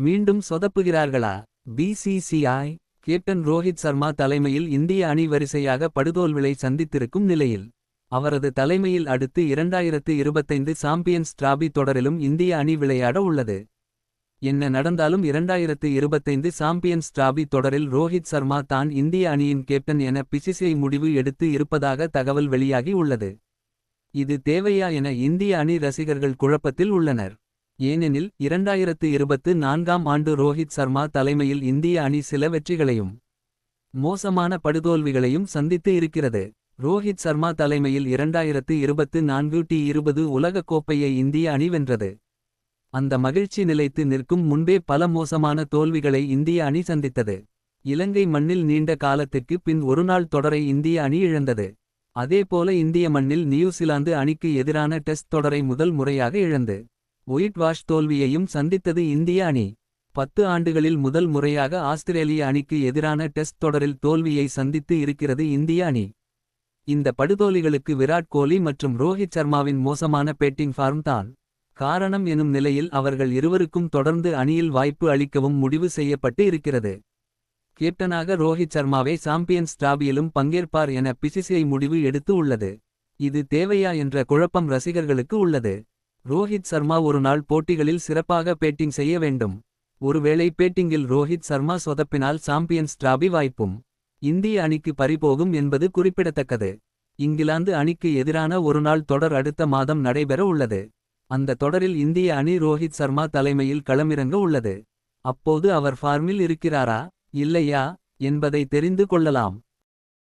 மீண்டும் சொதப்புகிறார்களா? BCCI captain Rohit Sharma தலைமையில் இந்திய அணி வரிசையாக படுதோல்விளை சந்தித்திருக்கும் நிலையில் அவரது தலைமையில் அடுத்து இரண்டாயிரத்து இருபத்தைந்து சாம்பியன்ஸ் டிராபி தொடரிலும் இந்திய அணி விளையாட உள்ளது. என்ன நடந்தாலும் இரண்டாயிரத்து இருபத்தைந்து சாம்பியன்ஸ் டிராபி தொடரில் ரோஹித் சர்மா தான் இந்திய அணியின் கேப்டன் என பிசிசிஐ முடிவு எடுத்து இருப்பதாக தகவல் வெளியாகி உள்ளது. இது தேவையா என இந்திய அணி ரசிகர்கள் குழப்பத்தில் உள்ளனர். ஏனெனில் இரண்டாயிரத்து இருபத்து நான்காம் ஆண்டு ரோஹித் சர்மா தலைமையில் இந்திய அணி சில வெற்றிகளையும் மோசமான படுதோல்விகளையும் சந்தித்து இருக்கிறது. ரோஹித் சர்மா தலைமையில் இரண்டாயிரத்து இருபத்து நான்கு டி இருபது உலகக் கோப்பையை இந்திய அணி வென்றது. அந்த மகிழ்ச்சி நிலைத்து நிற்கும் முன்பே பல மோசமான தோல்விகளை இந்திய அணி சந்தித்தது. இலங்கை மண்ணில் நீண்ட காலத்திற்கு பின் ஒருநாள் தொடரை இந்திய அணி இழந்தது. அதேபோல இந்திய மண்ணில் நியூசிலாந்து அணிக்கு எதிரான டெஸ்ட் தொடரை முதல் முறையாக இழந்து. ஒயிட் வாஷ் தோல்வியையும் சந்தித்தது இந்திய அணி. பத்து ஆண்டுகளில் முதல் முறையாக ஆஸ்திரேலிய அணிக்கு எதிரான டெஸ்ட் தொடரில் தோல்வியை சந்தித்து இருக்கிறது இந்திய அணி. இந்த படுதோலிகளுக்கு விராட் கோலி மற்றும் ரோஹித் சர்மாவின் மோசமான பேட்டிங் ஃபார்ம் தான். காரணம் எனும் நிலையில் அவர்கள் இருவருக்கும் தொடர்ந்து அணியில் வாய்ப்பு அளிக்கவும் முடிவு செய்யப்பட்டு இருக்கிறது. கேப்டனாக ரோஹித் சர்மாவை சாம்பியன்ஸ் டிராபியிலும் பங்கேற்பார் என பிசிசிஐ முடிவு எடுத்து உள்ளது. இது தேவையா என்ற குழப்பம் ரசிகர்களுக்கு உள்ளது. ரோஹித் சர்மா ஒரு நாள் போட்டிகளில் சிறப்பாக பேட்டிங் செய்ய வேண்டும். ஒருவேளை பேட்டிங்கில் ரோஹித் சர்மா சொதப்பினால் சாம்பியன்ஸ் டிராபி வாய்ப்பும் இந்திய அணிக்கு பறிபோகும் என்பது குறிப்பிடத்தக்கது. இங்கிலாந்து அணிக்கு எதிரான ஒருநாள் தொடர் அடுத்த மாதம் நடைபெற உள்ளது. அந்த தொடரில் இந்திய அணி ரோஹித் சர்மா தலைமையில் களமிறங்க உள்ளது. அப்போது அவர் ஃபார்மில் இருக்கிறாரா இல்லையா என்பதை தெரிந்து கொள்ளலாம்.